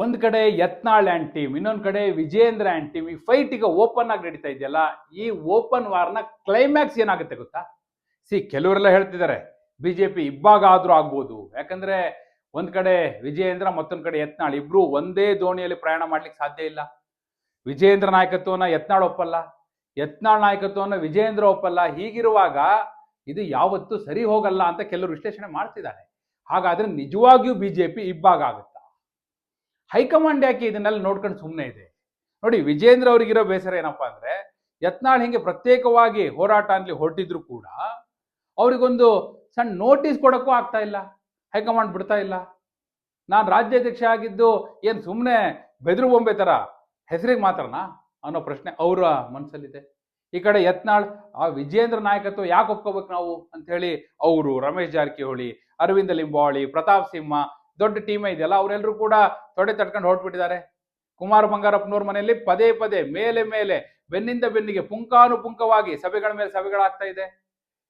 ಒಂದ್ ಕಡೆ Yatnal and team ಇನ್ನೊಂದು ಕಡೆ ವಿಜೇಂದ್ರ ಆ್ಯಂಡ್ ಟೀಮ್ ಈ ಫೈಟ್ ಈಗ ಓಪನ್ ಆಗಿ ನಡೀತಾ ಇದೆಯಲ್ಲ, ಈ ಓಪನ್ ವಾರ್ನ ಕ್ಲೈಮ್ಯಾಕ್ಸ್ ಏನಾಗುತ್ತೆ ಗೊತ್ತಾ? ಸಿ, ಕೆಲವರೆಲ್ಲ ಹೇಳ್ತಿದ್ದಾರೆ ಬಿ ಜೆ ಪಿ ಇಬ್ಬಾಗ ಆದರೂ ಆಗ್ಬೋದು. ಯಾಕಂದರೆ ಒಂದು ಕಡೆ ವಿಜಯೇಂದ್ರ ಮತ್ತೊಂದು ಕಡೆ ಯತ್ನಾಳ್ ಇಬ್ಬರು ಒಂದೇ ದೋಣಿಯಲ್ಲಿ ಪ್ರಯಾಣ ಮಾಡ್ಲಿಕ್ಕೆ ಸಾಧ್ಯ ಇಲ್ಲ. ವಿಜಯೇಂದ್ರ ನಾಯಕತ್ವನ ಯತ್ನಾಳ್ ಒಪ್ಪಲ್ಲ, ಯತ್ನಾಳ್ ನಾಯಕತ್ವನ ವಿಜಯೇಂದ್ರ ಒಪ್ಪಲ್ಲ. ಹೀಗಿರುವಾಗ ಇದು ಯಾವತ್ತೂ ಸರಿ ಹೋಗಲ್ಲ ಅಂತ ಕೆಲವರು ವಿಶ್ಲೇಷಣೆ ಮಾಡ್ತಿದ್ದಾರೆ. ಹಾಗಾದರೆ ನಿಜವಾಗಿಯೂ ಬಿ ಜೆ ಪಿ ಇಬ್ಬಾಗ ಆಗುತ್ತಾ ಹೈಕಮಾಂಡ್ ಯಾಕೆ ಇದನ್ನೆಲ್ಲ ನೋಡ್ಕೊಂಡು ಸುಮ್ಮನೆ ಇದೆ? ನೋಡಿ, ವಿಜೇಂದ್ರ ಅವರಿಗಿರೋ ಬೇಸರ ಏನಪ್ಪಾ ಅಂದ್ರೆ, ಯತ್ನಾಳ್ ಹಿಂಗೆ ಪ್ರತ್ಯೇಕವಾಗಿ ಹೋರಾಟ ಅನ್ಲಿ ಹೊರಟಿದ್ರು ಕೂಡ, ಅವರಿಗೊಂದು ಸಣ್ಣ ನೋಟಿಸ್ ಕೊಡಕ್ಕೂ ಆಗ್ತಾ ಇಲ್ಲ. ಹೈಕಮಾಂಡ್ ಬಿಡ್ತಾ ಇಲ್ಲ. ನಾನು ರಾಜ್ಯಾಧ್ಯಕ್ಷ ಆಗಿದ್ದು ಏನು ಸುಮ್ಮನೆ ಬೆದರು ಬೊಂಬೆ ಥರ ಹೆಸರಿಗೆ ಮಾತ್ರನಾ ಅನ್ನೋ ಪ್ರಶ್ನೆ ಅವರ ಮನಸ್ಸಲ್ಲಿದೆ ಈ ಕಡೆ ಯತ್ನಾಳ್, ಆ ವಿಜೇಂದ್ರ ನಾಯಕತ್ವ ಯಾಕೆ ಒಪ್ಕೋಬೇಕು ನಾವು? ಅಂತ ಹೇಳಿ ಅವರು ರಮೇಶ್ ಜಾರಕಿಹೊಳಿ, ಅರವಿಂದ ಲಿಂಬಾವಳಿ, ಪ್ರತಾಪ್ ಸಿಂಹ ದೊಡ್ಡ ಟೀಮ್ ಇದೆಯಲ್ಲ ಅವರೆಲ್ಲರೂ ಕೂಡ ತೊಡೆ ತಟ್ಕೊಂಡು ಹೊರಟ್ಬಿಟ್ಟಿದ್ದಾರೆ. ಕುಮಾರ್ ಬಂಗಾರಪ್ಪನವ್ರ ಮನೆಯಲ್ಲಿ ಪದೇ ಪದೇ, ಮೇಲೆ ಮೇಲೆ, ಬೆನ್ನಿಂದ ಬೆನ್ನಿಗೆ ಪುಂಕಾನುಪುಂಕವಾಗಿ ಸಭೆಗಳ ಮೇಲೆ ಸಭೆಗಳಾಗ್ತಾ ಇದೆ.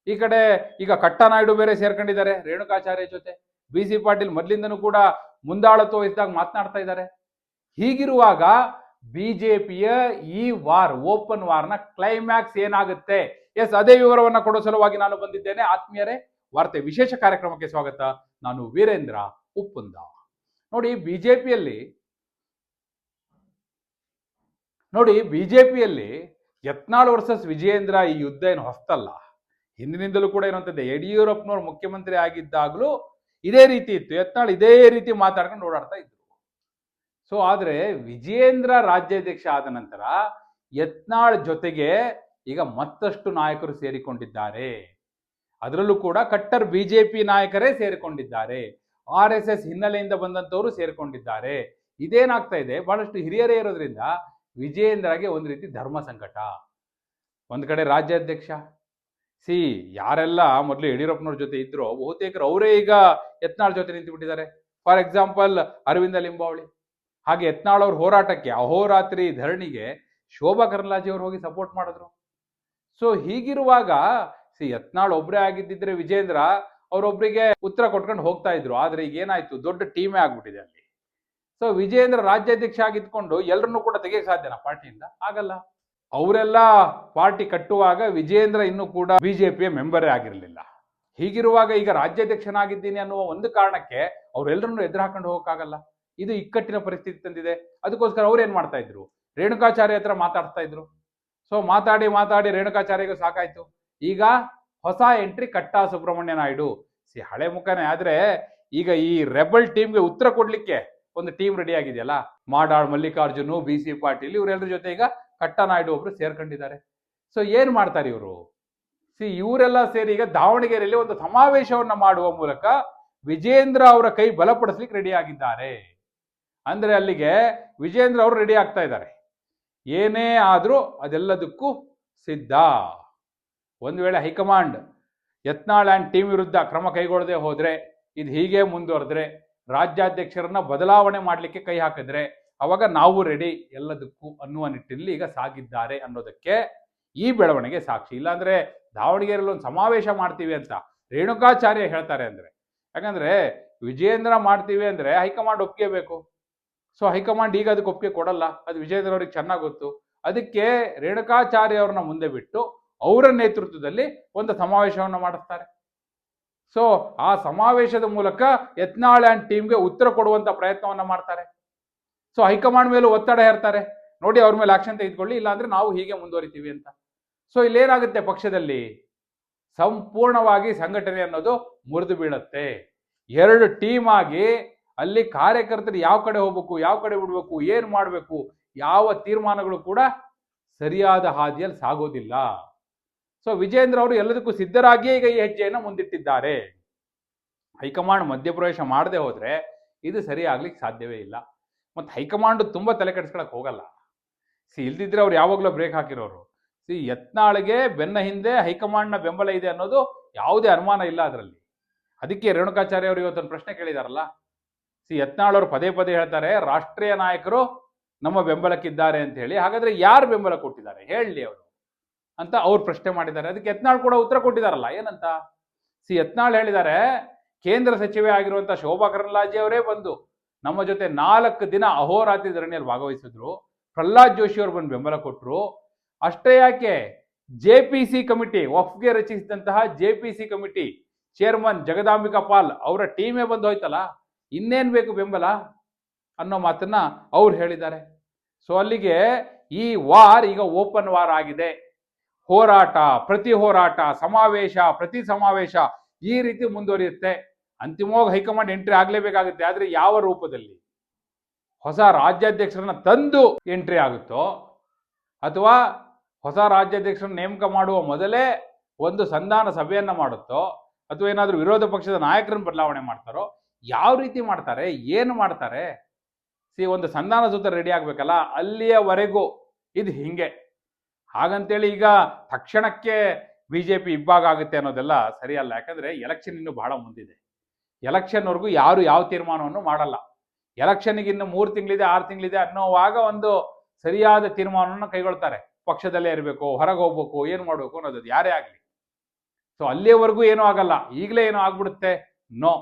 ಈ ಕಡೆ ಈಗ ಕಟ್ಟನಾಯ್ಡು ಬೇರೆ ಸೇರ್ಕೊಂಡಿದ್ದಾರೆ, ರೇಣುಕಾಚಾರ್ಯ ಜೊತೆ. ಬಿ ಸಿ ಪಾಟೀಲ್ ಮೊದಲಿಂದನೂ ಕೂಡ ಮುಂದಾಳತ್ವ ಇದ್ದಾಗ ಮಾತನಾಡ್ತಾ ಇದ್ದಾರೆ. ಹೀಗಿರುವಾಗ ಬಿಜೆಪಿಯ ಈ ವಾರ್ ಓಪನ್ ವಾರ್ನ ಕ್ಲೈಮ್ಯಾಕ್ಸ್ ಏನಾಗುತ್ತೆ? ಎಸ್ ಅದೇ ವಿವರವನ್ನ ಕೊಡೋ ಸಲುವಾಗಿ ನಾನು ಬಂದಿದ್ದೇನೆ. ಆತ್ಮೀಯರೇ, ವಾರ್ತೆ ವಿಶೇಷ ಕಾರ್ಯಕ್ರಮಕ್ಕೆ ಸ್ವಾಗತ. ನಾನು ವೀರೇಂದ್ರ ಉಪ್ಪುಂದ ನೋಡಿ ಬಿಜೆಪಿಯಲ್ಲಿ ನೋಡಿ ಬಿಜೆಪಿಯಲ್ಲಿ ಯತ್ನಾಳ್ ವರ್ಸಸ್ ವಿಜಯೇಂದ್ರ ಈ ಯುದ್ಧ ಏನು ಹೊಸ್ತಲ್ಲ. ಹಿಂದಿನಿಂದಲೂ ಕೂಡ ಇರುವಂತದ್ದೇ ಯಡಿಯೂರಪ್ಪನವ್ರು ಮುಖ್ಯಮಂತ್ರಿ ಆಗಿದ್ದಾಗಲೂ ಇದೇ ರೀತಿ ಇತ್ತು. ಯತ್ನಾಳ್ ಇದೇ ರೀತಿ ಮಾತಾಡ್ಕೊಂಡು ಓಡಾಡ್ತಾ ಇದ್ರು. ಸೊ ಆದರೆ ವಿಜಯೇಂದ್ರ ರಾಜ್ಯಾಧ್ಯಕ್ಷ ಆದ ನಂತರ ಯತ್ನಾಳ್ ಜೊತೆಗೆ ಈಗ ಮತ್ತಷ್ಟು ನಾಯಕರು ಸೇರಿಕೊಂಡಿದ್ದಾರೆ. ಅದರಲ್ಲೂ ಕೂಡ ಕಟ್ಟರ್ ಬಿಜೆಪಿ ನಾಯಕರೇ ಸೇರಿಕೊಂಡಿದ್ದಾರೆ. ಆರ್ ಎಸ್ ಎಸ್ ಹಿನ್ನೆಲೆಯಿಂದ ಬಂದಂತವರು ಸೇರಿಕೊಂಡಿದ್ದಾರೆ. ಇದೇನಾಗ್ತಾ ಇದೆ? ಬಹಳಷ್ಟು ಹಿರಿಯರೇ ಇರೋದ್ರಿಂದ ವಿಜಯೇಂದ್ರಗೆ ಒಂದು ರೀತಿ ಧರ್ಮ ಸಂಕಟ. ಒಂದು ಕಡೆ ರಾಜ್ಯಾಧ್ಯಕ್ಷ, ಸಿ, ಯಾರೆಲ್ಲ ಮೊದಲು ಯಡಿಯೂರಪ್ಪನವ್ರ ಜೊತೆ ಇದ್ರೋ, ಬಹುತೇಕರು ಅವರೇ ಈಗ ಯತ್ನಾಳ್ ಜೊತೆ ನಿಂತು ಬಿಟ್ಟಿದ್ದಾರೆ ಫಾರ್ ಎಕ್ಸಾಂಪಲ್ ಅರವಿಂದ ಲಿಂಬಾವಳಿ. ಹಾಗೆ ಯತ್ನಾಳ್ ಅವ್ರ ಹೋರಾಟಕ್ಕೆ, ಅಹೋರಾತ್ರಿ ಧರಣಿಗೆ ಶೋಭಾ ಕರ್ಲಾಜಿ ಅವ್ರು ಹೋಗಿ ಸಪೋರ್ಟ್ ಮಾಡಿದ್ರು. ಸೊ ಹೀಗಿರುವಾಗ, ಸಿ, ಯತ್ನಾಳ್ ಒಬ್ಬರೇ ಆಗಿದ್ದಿದ್ರೆ ವಿಜೇಂದ್ರ ಅವರೊಬ್ಬರಿಗೆ ಉತ್ತರ ಕೊಟ್ಕೊಂಡು ಹೋಗ್ತಾ ಇದ್ರು. ಆದ್ರೆ ಈಗ ಏನಾಯ್ತು? ದೊಡ್ಡ ಟೀಮೇ ಆಗ್ಬಿಟ್ಟಿದೆ ಅಲ್ಲಿ. ಸೊ ವಿಜಯೇಂದ್ರ ರಾಜ್ಯಾಧ್ಯಕ್ಷ ಆಗಿದ್ಕೊಂಡು ಎಲ್ಲರನ್ನೂ ಕೂಡ ತೆಗಿಯಕ್ಕೆ ಸಾಧ್ಯನಾ ಪಾರ್ಟಿಯಿಂದ? ಆಗಲ್ಲ. ಅವರೆಲ್ಲ ಪಾರ್ಟಿ ಕಟ್ಟುವಾಗ ವಿಜಯೇಂದ್ರ ಇನ್ನೂ ಕೂಡ ಬಿಜೆಪಿಯ ಮೆಂಬರೇ ಆಗಿರಲಿಲ್ಲ. ಹೀಗಿರುವಾಗ ಈಗ ರಾಜ್ಯಾಧ್ಯಕ್ಷನಾಗಿದ್ದೀನಿ ಅನ್ನುವ ಒಂದು ಕಾರಣಕ್ಕೆ ಅವರೆಲ್ಲರನ್ನು ಎದುರು ಹಾಕೊಂಡು ಹೋಗಕ್ಕಾಗಲ್ಲ. ಇದು ಇಕ್ಕಟ್ಟಿನ ಪರಿಸ್ಥಿತಿ ತಂದಿದೆ. ಅದಕ್ಕೋಸ್ಕರ ಅವ್ರು ಏನ್ ಮಾಡ್ತಾ ಇದ್ರು? ರೇಣುಕಾಚಾರ್ಯ ಹತ್ರ ಮಾತಾಡ್ತಾ ಇದ್ರು. ಸೊ ಮಾತಾಡಿ ಮಾತಾಡಿ ರೇಣುಕಾಚಾರ್ಯಗೂ ಸಾಕಾಯ್ತು. ಈಗ ಹೊಸ ಎಂಟ್ರಿ ಕಟ್ಟಾ ಸುಬ್ರಹ್ಮಣ್ಯ ನಾಯ್ಡು. ಸಿ, ಹಳೆ ಮುಖನೇ. ಆದ್ರೆ ಈಗ ಈ ರೆಬಲ್ ಟೀಮ್ಗೆ ಉತ್ತರ ಕೊಡ್ಲಿಕ್ಕೆ ಒಂದು ಟೀಮ್ ರೆಡಿ ಆಗಿದೆಯಲ್ಲ? ಮಾಡಾಳ್, ಮಲ್ಲಿಕಾರ್ಜುನು, ಬಿ ಸಿ ಪಾಟೀಲ್ ಇವರೆಲ್ಲರ ಜೊತೆ ಈಗ ಕಟ್ಟ ನಾಯ್ಡು ಒಬ್ರು ಸೇರ್ಕೊಂಡಿದ್ದಾರೆ. ಸೊ ಏನ್ ಮಾಡ್ತಾರೆ ಇವರು? ಸಿ, ಇವರೆಲ್ಲ ಸೇರಿ ಈಗ ದಾವಣಗೆರೆಯಲ್ಲಿ ಒಂದು ಸಮಾವೇಶವನ್ನ ಮಾಡುವ ಮೂಲಕ ವಿಜೇಂದ್ರ ಅವರ ಕೈ ಬಲಪಡಿಸ್ಲಿಕ್ಕೆ ರೆಡಿ ಆಗಿದ್ದಾರೆ. ಅಂದ್ರೆ ಅಲ್ಲಿಗೆ ವಿಜೇಂದ್ರ ಅವರು ರೆಡಿ ಆಗ್ತಾ ಇದ್ದಾರೆ. ಏನೇ ಆದ್ರೂ ಅದೆಲ್ಲದಕ್ಕೂ ಸಿದ್ಧ. ಒಂದು ವೇಳೆ ಹೈಕಮಾಂಡ್ ಯತ್ನಾಳ್ ಆ್ಯಂಡ್ ಟೀಮ್ ವಿರುದ್ಧ ಕ್ರಮ ಕೈಗೊಳ್ಳದೆ ಹೋದರೆ, ಇದು ಹೀಗೆ ಮುಂದುವರೆದ್ರೆ, ರಾಜ್ಯಾಧ್ಯಕ್ಷರನ್ನ ಬದಲಾವಣೆ ಮಾಡಲಿಕ್ಕೆ ಕೈ ಹಾಕಿದ್ರೆ, ಅವಾಗ ನಾವು ರೆಡಿ ಎಲ್ಲದಕ್ಕೂ ಅನ್ನುವ ನಿಟ್ಟಿನಲ್ಲಿ ಈಗ ಸಾಗಿದ್ದಾರೆ ಅನ್ನೋದಕ್ಕೆ ಈ ಬೆಳವಣಿಗೆ ಸಾಕ್ಷಿ. ಇಲ್ಲಾಂದ್ರೆ ದಾವಣಗೆರೆಯಲ್ಲಿ ಒಂದು ಸಮಾವೇಶ ಮಾಡ್ತೀವಿ ಅಂತ ರೇಣುಕಾಚಾರ್ಯ ಹೇಳ್ತಾರೆ ಅಂದ್ರೆ. ಯಾಕಂದ್ರೆ ವಿಜೇಂದ್ರ ಮಾಡ್ತೀವಿ ಅಂದ್ರೆ ಹೈಕಮಾಂಡ್ ಒಪ್ಪಿಗೆ ಬೇಕು ಸೊ ಹೈಕಮಾಂಡ್ ಈಗ ಅದಕ್ಕೆ ಒಪ್ಪಿಗೆ ಕೊಡಲ್ಲ. ಅದು ವಿಜೇಂದ್ರ ಅವ್ರಿಗೆ ಚೆನ್ನಾಗಿ ಗೊತ್ತು. ಅದಕ್ಕೆ ರೇಣುಕಾಚಾರ್ಯ ಅವ್ರನ್ನ ಮುಂದೆ ಬಿಟ್ಟು ಅವರ ನೇತೃತ್ವದಲ್ಲಿ ಒಂದು ಸಮಾವೇಶವನ್ನು ಮಾಡಿಸ್ತಾರೆ. ಸೊ ಆ ಸಮಾವೇಶದ ಮೂಲಕ ಯತ್ನಾಳ್ ಆ್ಯಂಡ್ ಟೀಮ್ಗೆ ಉತ್ತರ ಕೊಡುವಂತ ಪ್ರಯತ್ನವನ್ನ ಮಾಡ್ತಾರೆ. ಸೊ ಹೈಕಮಾಂಡ್ ಮೇಲೂ ಒತ್ತಡ ಹೇರ್ತಾರೆ. ನೋಡಿ ಅವ್ರ ಮೇಲೆ ಆಕ್ಷನ್ ತೆಗೆದುಕೊಳ್ಳಿ, ಇಲ್ಲಾಂದ್ರೆ ನಾವು ಹೀಗೆ ಮುಂದುವರಿತೀವಿ ಅಂತ. ಸೊ ಇಲ್ಲೇನಾಗುತ್ತೆ ಪಕ್ಷದಲ್ಲಿ? ಸಂಪೂರ್ಣವಾಗಿ ಸಂಘಟನೆ ಅನ್ನೋದು ಮುರಿದು ಬೀಳತ್ತೆ. ಎರಡು ಟೀಮ್ ಆಗಿ ಅಲ್ಲಿ ಕಾರ್ಯಕರ್ತರು ಯಾವ ಕಡೆ ಹೋಗ್ಬೇಕು, ಯಾವ ಕಡೆ ಬಿಡ್ಬೇಕು, ಏನು ಮಾಡಬೇಕು, ಯಾವ ತೀರ್ಮಾನಗಳು ಕೂಡ ಸರಿಯಾದ ಹಾದಿಯಲ್ಲಿ ಸಾಗೋದಿಲ್ಲ. ಸೊ ವಿಜೇಂದ್ರ ಅವರು ಎಲ್ಲದಕ್ಕೂ ಸಿದ್ಧರಾಗಿಯೇ ಈಗ ಈ ಹೆಜ್ಜೆಯನ್ನು ಮುಂದಿಟ್ಟಿದ್ದಾರೆ. ಹೈಕಮಾಂಡ್ ಮಧ್ಯಪ್ರವೇಶ ಮಾಡದೆ ಹೋದ್ರೆ ಇದು ಸರಿ ಆಗ್ಲಿಕ್ಕೆ ಸಾಧ್ಯವೇ ಇಲ್ಲ. ಮತ್ತು ಹೈಕಮಾಂಡ್ ತುಂಬಾ ತಲೆ ಕೆಡಿಸ್ಕೊಳಕ್ ಹೋಗಲ್ಲ. ಸಿ, ಇಲ್ದಿದ್ರೆ ಅವ್ರು ಯಾವಾಗಲೂ ಬ್ರೇಕ್ ಹಾಕಿರೋರು. ಸಿ, ಯತ್ನಾಳ್ಗೆ ಬೆನ್ನ ಹಿಂದೆ ಹೈಕಮಾಂಡ್ನ ಬೆಂಬಲ ಇದೆ ಅನ್ನೋದು ಯಾವುದೇ ಅನುಮಾನ ಇಲ್ಲ ಅದರಲ್ಲಿ. ಅದಕ್ಕೆ ರೇಣುಕಾಚಾರ್ಯ ಅವರು ಇವತ್ತೊಂದು ಪ್ರಶ್ನೆ ಕೇಳಿದಾರಲ್ಲ? ಸಿ, ಯತ್ನಾಳ್ ಅವರು ಪದೇ ಪದೇ ಹೇಳ್ತಾರೆ, ರಾಷ್ಟ್ರೀಯ ನಾಯಕರು ನಮ್ಮ ಬೆಂಬಲಕ್ಕಿದ್ದಾರೆ ಅಂತ ಹೇಳಿ. ಹಾಗಾದ್ರೆ ಯಾರು ಬೆಂಬಲ ಕೊಟ್ಟಿದ್ದಾರೆ? ಹೇಳಿ ಅವರು. ಅಂತ ಅವ್ರು ಪ್ರಶ್ನೆ ಮಾಡಿದ್ದಾರೆ. ಅದಕ್ಕೆ ಯತ್ನಾಳ್ ಕೂಡ ಉತ್ತರ ಕೊಟ್ಟಿದಾರಲ್ಲ ಏನಂತ? ಸಿ, ಯತ್ನಾಳ್ ಹೇಳಿದ್ದಾರೆ, ಕೇಂದ್ರ ಸಚಿವೆ ಆಗಿರುವಂತ ಶೋಭಾ ಕರಂದ್ಲಾಜೆ ಅವರೇ ಬಂದು ನಮ್ಮ ಜೊತೆ ನಾಲ್ಕು ದಿನ ಅಹೋರಾತ್ರಿ ಧರಣಿಯಲ್ಲಿ ಭಾಗವಹಿಸಿದ್ರು. ಪ್ರಹ್ಲಾದ್ ಜೋಶಿ ಅವರು ಬಂದು ಬೆಂಬಲ ಕೊಟ್ಟರು ಅಷ್ಟೇ ಯಾಕೆ? ಜೆ ಪಿ ಸಿ ಕಮಿಟಿ ವಫ್ಗೆ ರಚಿಸಿದಂತಹ J P C committee chairman Jagadambika Pal ಅವರ ಟೀಮೇ ಬಂದು ಹೋಯ್ತಲ್ಲ, ಇನ್ನೇನ್ ಬೇಕು ಬೆಂಬಲ ಅನ್ನೋ ಮಾತನ್ನ ಅವ್ರು ಹೇಳಿದ್ದಾರೆ. ಸೊ ಅಲ್ಲಿಗೆ ಈ ವಾರ್ ಈಗ ಓಪನ್ ವಾರ್ ಆಗಿದೆ. ಹೋರಾಟ, ಪ್ರತಿ ಹೋರಾಟ, ಸಮಾವೇಶ, ಪ್ರತಿ ಸಮಾವೇಶ ಈ ರೀತಿ ಮುಂದುವರಿಯುತ್ತೆ. ಅಂತಿಮವಾಗಿ ಹೈಕಮಾಂಡ್ ಎಂಟ್ರಿ ಆಗ್ಲೇಬೇಕಾಗುತ್ತೆ. ಆದರೆ ಯಾವ ರೂಪದಲ್ಲಿ? ಹೊಸ ರಾಜ್ಯಾಧ್ಯಕ್ಷರನ್ನ ತಂದು ಎಂಟ್ರಿ ಆಗುತ್ತೋ? ಅಥವಾ ಹೊಸ ರಾಜ್ಯಾಧ್ಯಕ್ಷರನ್ನ ನೇಮಕ ಮಾಡುವ ಮೊದಲೇ ಒಂದು ಸಂಧಾನ ಸಭೆಯನ್ನು ಮಾಡುತ್ತೋ? ಅಥವಾ ಏನಾದರೂ ವಿರೋಧ ಪಕ್ಷದ ನಾಯಕರನ್ನು ಬದಲಾವಣೆ ಮಾಡ್ತಾರೋ? ಯಾವ ರೀತಿ ಮಾಡ್ತಾರೆ? ಏನು ಮಾಡ್ತಾರೆ? ಸಿ, ಒಂದು ಸಂಧಾನ ಸೂತ್ರ ರೆಡಿ ಆಗಬೇಕಲ್ಲ? ಅಲ್ಲಿಯವರೆಗೂ ಇದು ಹಿಂಗೆ. ಹಾಗಂತೇಳಿ ಈಗ ತಕ್ಷಣಕ್ಕೆ ಬಿ ಜೆ ಪಿ ಇಬ್ಬಾಗ ಆಗುತ್ತೆ ಅನ್ನೋದೆಲ್ಲ ಸರಿಯಲ್ಲ. ಯಾಕಂದ್ರೆ ಎಲೆಕ್ಷನ್ ಇನ್ನು ಬಹಳ ಮುಂದಿದೆ. ಎಲೆಕ್ಷನ್ವರೆಗೂ ಯಾರು ಯಾವ ತೀರ್ಮಾನವನ್ನು ಮಾಡಲ್ಲ. ಎಲೆಕ್ಷನ್ಗೆ ಇನ್ನು ಮೂರು ತಿಂಗಳಿದೆ, ಆರು ತಿಂಗಳಿದೆ ಅನ್ನೋವಾಗ ಒಂದು ಸರಿಯಾದ ತೀರ್ಮಾನವನ್ನು ಕೈಗೊಳ್ತಾರೆ. ಪಕ್ಷದಲ್ಲೇ ಇರಬೇಕು, ಹೊರಗೆ ಹೋಗ್ಬೇಕು, ಏನು ಮಾಡಬೇಕು ಅನ್ನೋದು ಯಾರೇ ಆಗಲಿ. ಸೊ ಅಲ್ಲಿಯವರೆಗೂ ಏನೂ ಆಗಲ್ಲ. ಈಗಲೇ ಏನೋ ಆಗ್ಬಿಡುತ್ತೆ? ನೋ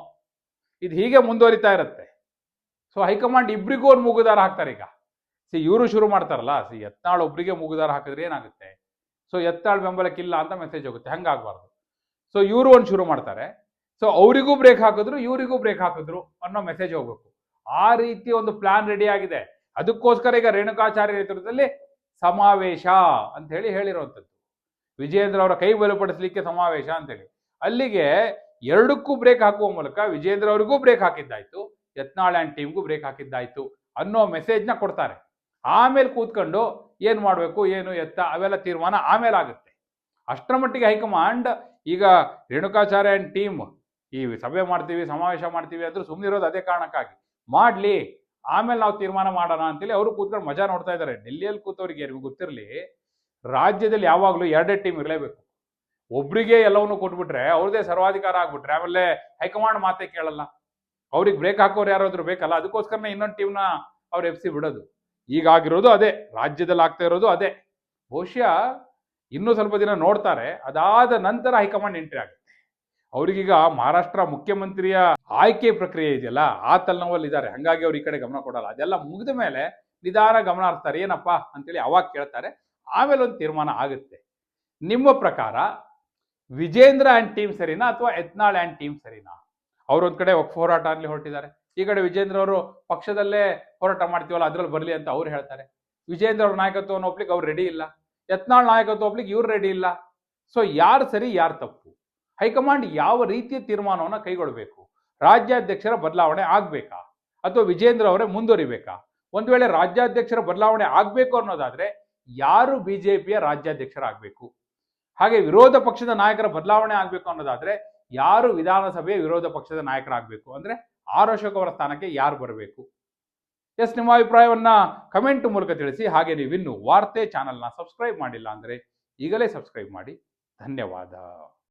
ಇದು ಹೀಗೆ ಮುಂದುವರಿತಾ ಇರುತ್ತೆ. ಸೊ ಹೈಕಮಾಂಡ್ ಇಬ್ಬರಿಗೂ ಒಂದು ಮೂಗುದಾರ ಹಾಕ್ತಾರೆ ಈಗ. ಸಿ ಇವರು ಶುರು ಮಾಡ್ತಾರಲ್ಲ ಸಿ ಯತ್ನಾಳ್ ಒಬ್ಬರಿಗೆ ಮುಗುದಾರ ಹಾಕಿದ್ರೆ ಏನಾಗುತ್ತೆ? ಸೊ ಬೆಂಬಲಕ್ಕೆ ಬೆಂಬಲಕ್ಕಿಲ್ಲ ಅಂತ ಮೆಸೇಜ್ ಹೋಗುತ್ತೆ, ಹಂಗಾಗಬಾರ್ದು. ಸೊ ಇವರು ಒಂದು ಶುರು ಮಾಡ್ತಾರೆ. ಸೊ ಅವರಿಗೂ ಬ್ರೇಕ್ ಹಾಕಿದ್ರು, ಇವರಿಗೂ ಬ್ರೇಕ್ ಹಾಕಿದ್ರು ಅನ್ನೋ ಮೆಸೇಜ್ ಹೋಗ್ಬೇಕು. ಆ ರೀತಿ ಒಂದು ಪ್ಲಾನ್ ರೆಡಿ ಆಗಿದೆ. ಅದಕ್ಕೋಸ್ಕರ ಈಗ ರೇಣುಕಾಚಾರ್ಯ ನೇತೃತ್ವದಲ್ಲಿ ಸಮಾವೇಶ ಅಂತ ಹೇಳಿ ಹೇಳಿರುವಂಥದ್ದು. ವಿಜೇಂದ್ರ ಅವರ ಕೈ ಬಲಪಡಿಸಲಿಕ್ಕೆ ಸಮಾವೇಶ ಅಂತೇಳಿ ಅಲ್ಲಿಗೆ ಎರಡಕ್ಕೂ ಬ್ರೇಕ್ ಹಾಕುವ ಮೂಲಕ ವಿಜೇಂದ್ರ ಅವರಿಗೂ ಬ್ರೇಕ್ ಹಾಕಿದ್ದಾಯ್ತು, ಯತ್ನಾಳ್ ಆ್ಯಂಡ್ ಟೀಮ್ಗೂ ಬ್ರೇಕ್ ಹಾಕಿದ್ದಾಯ್ತು ಅನ್ನೋ ಮೆಸೇಜ್ನ ಕೊಡ್ತಾರೆ. ಆಮೇಲೆ ಕೂತ್ಕೊಂಡು ಏನು ಮಾಡಬೇಕು, ಏನು ಎತ್ತ, ಅವೆಲ್ಲ ತೀರ್ಮಾನ ಆಮೇಲೆ ಆಗುತ್ತೆ ಅಷ್ಟರ ಮಟ್ಟಿಗೆ ಹೈಕಮಾಂಡ್, ಈಗ ರೇಣುಕಾಚಾರ್ಯ ಆ್ಯಂಡ್ ಟೀಮ್ ಈ ಸಭೆ ಮಾಡ್ತೀವಿ, ಸಮಾವೇಶ ಮಾಡ್ತೀವಿ ಅಂದ್ರೆ ಸುಮ್ಮನಿರೋದು ಅದೇ ಕಾರಣಕ್ಕಾಗಿ. ಮಾಡಲಿ, ಆಮೇಲೆ ನಾವು ತೀರ್ಮಾನ ಮಾಡೋಣ ಅಂತೇಳಿ ಅವರು ಕೂತ್ಕೊಂಡು ಮಜಾ ನೋಡ್ತಾ ಇದ್ದಾರೆ ಡೆಲ್ಲಿಯಲ್ಲಿ ಕೂತವ್ರಿಗೆ ನಿಮ್ಗೆ ಗೊತ್ತಿರಲಿ, ರಾಜ್ಯದಲ್ಲಿ ಯಾವಾಗಲೂ ಎರಡೇ ಟೀಮ್ ಇರಲೇಬೇಕು. ಒಬ್ರಿಗೆ ಎಲ್ಲವನ್ನೂ ಕೊಟ್ಬಿಟ್ರೆ ಅವ್ರದೇ ಸರ್ವಾಧಿಕಾರ ಆಗ್ಬಿಟ್ರೆ, ಆಮೇಲೆ ಹೈಕಮಾಂಡ್ ಮಾತೇ ಕೇಳಲ್ಲ. ಅವ್ರಿಗೆ ಬ್ರೇಕ್ ಹಾಕೋರು ಯಾರಾದ್ರೂ ಬೇಕಲ್ಲ, ಅದಕ್ಕೋಸ್ಕರನೇ ಇನ್ನೊಂದು ಟೀಮ್ನ ಅವ್ರು ಎಫ್ ಸಿ ಬಿಡೋದು. ಈಗ ಆಗಿರೋದು ಅದೇ, ರಾಜ್ಯದಲ್ಲಿ ಆಗ್ತಾ ಇರೋದು ಅದೇ. ಬಹುಶಃ ಇನ್ನೂ ಸ್ವಲ್ಪ ದಿನ ನೋಡ್ತಾರೆ, ಅದಾದ ನಂತರ ಹೈಕಮಾಂಡ್ ಎಂಟ್ರಿ ಆಗುತ್ತೆ. ಅವ್ರಿಗೀಗ ಮಹಾರಾಷ್ಟ್ರ ಮುಖ್ಯಮಂತ್ರಿಯ ಆಯ್ಕೆ ಪ್ರಕ್ರಿಯೆ ಇದೆಯಲ್ಲ, ಆ ತಲೆನೋವಲ್ಲಿ ಇದ್ದಾರೆ. ಹಂಗಾಗಿ ಅವ್ರು ಈ ಕಡೆ ಗಮನ ಕೊಡಲ್ಲ. ಅದೆಲ್ಲ ಮುಗಿದ ಮೇಲೆ ನಿಧಾನ ಗಮನ ಹರಿಸ್ತಾರೆ. ಏನಪ್ಪ ಅಂತೇಳಿ ಅವಾಗ ಕೇಳ್ತಾರೆ. ಆಮೇಲೆ ಒಂದು ತೀರ್ಮಾನ ಆಗುತ್ತೆ. ನಿಮ್ಮ ಪ್ರಕಾರ ವಿಜೇಂದ್ರ ಆ್ಯಂಡ್ ಟೀಮ್ ಸರಿನಾ ಅಥವಾ ಯತ್ನಾಳ್ ಆ್ಯಂಡ್ ಟೀಮ್ ಸರಿನಾ? ಅವ್ರೊಂದ್ ಕಡೆ ಹೋರಾಟ ಅಲ್ಲಿ ಹೊರಟಿದ್ದಾರೆ. ಈ ಕಡೆ ವಿಜೇಂದ್ರ ಅವರು ಪಕ್ಷದಲ್ಲೇ ಹೋರಾಟ ಮಾಡ್ತೀವಲ್ಲ, ಅದ್ರಲ್ಲಿ ಬರಲಿ ಅಂತ ಅವ್ರು ಹೇಳ್ತಾರೆ. ವಿಜೇಂದ್ರ ಅವ್ರ ನಾಯಕತ್ವವನ್ನು ಒಪ್ಲಿಕ್ಕೆ ಅವ್ರು ರೆಡಿ ಇಲ್ಲ. ಯತ್ನಾಳ್ ನಾಯಕತ್ವ ಒಪ್ಲಿಕ್ಕೆ ಇವ್ರು ರೆಡಿ ಇಲ್ಲ. ಸೊ ಯಾರು ಸರಿ, ಯಾರು ತಪ್ಪು? ಹೈಕಮಾಂಡ್ ಯಾವ ರೀತಿಯ ತೀರ್ಮಾನವನ್ನು ಕೈಗೊಳ್ಳಬೇಕು ರಾಜ್ಯಾಧ್ಯಕ್ಷರ ಬದಲಾವಣೆ ಆಗ್ಬೇಕಾ? ಅಥವಾ ವಿಜೇಂದ್ರ ಅವರೇ ಮುಂದುವರಿಬೇಕಾ? ಒಂದು ವೇಳೆ ರಾಜ್ಯಾಧ್ಯಕ್ಷರ ಬದಲಾವಣೆ ಆಗ್ಬೇಕು ಅನ್ನೋದಾದ್ರೆ ಯಾರು ಬಿಜೆಪಿಯ ರಾಜ್ಯಾಧ್ಯಕ್ಷರಾಗಬೇಕು? ಹಾಗೆ ವಿರೋಧ ಪಕ್ಷದ ನಾಯಕರ ಬದಲಾವಣೆ ಆಗ್ಬೇಕು ಅನ್ನೋದಾದ್ರೆ ಯಾರು ವಿಧಾನಸಭೆಯ ವಿರೋಧ ಪಕ್ಷದ ನಾಯಕರಾಗಬೇಕು? ಅಂದ್ರೆ ಆರ್ ಅಶೋಕ್ ಅವರ ಸ್ಥಾನಕ್ಕೆ ಯಾರು ಬರಬೇಕು? ಎಸ್, ನಿಮ್ಮ ಅಭಿಪ್ರಾಯವನ್ನ ಕಮೆಂಟ್ ಮೂಲಕ ತಿಳಿಸಿ. ಹಾಗೆ ನೀವಿನ್ನು ವಾರ್ತೆ ಚಾನಲ್ನ ಸಬ್ಸ್ಕ್ರೈಬ್ ಮಾಡಿಲ್ಲ ಅಂದರೆ ಈಗಲೇ ಸಬ್ಸ್ಕ್ರೈಬ್ ಮಾಡಿ. ಧನ್ಯವಾದ.